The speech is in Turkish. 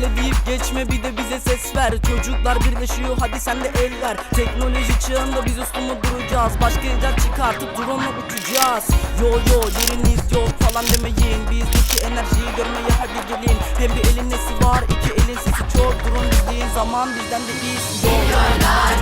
Birleşme bir de bize ses ver. Çocuklar birleşiyor hadi sen de el ver. Teknoloji çağında biz uslu duracağız. Başka icat çıkartıp drone'la uçacağız. Yo yo yeriniz yok falan demeyin. Bizdeki enerjiyi görmeye hadi gelin. Hem bir elin nesi var iki elin sesi çok. Drone dediğin zaman bizden de iyisi yok Geliyorlar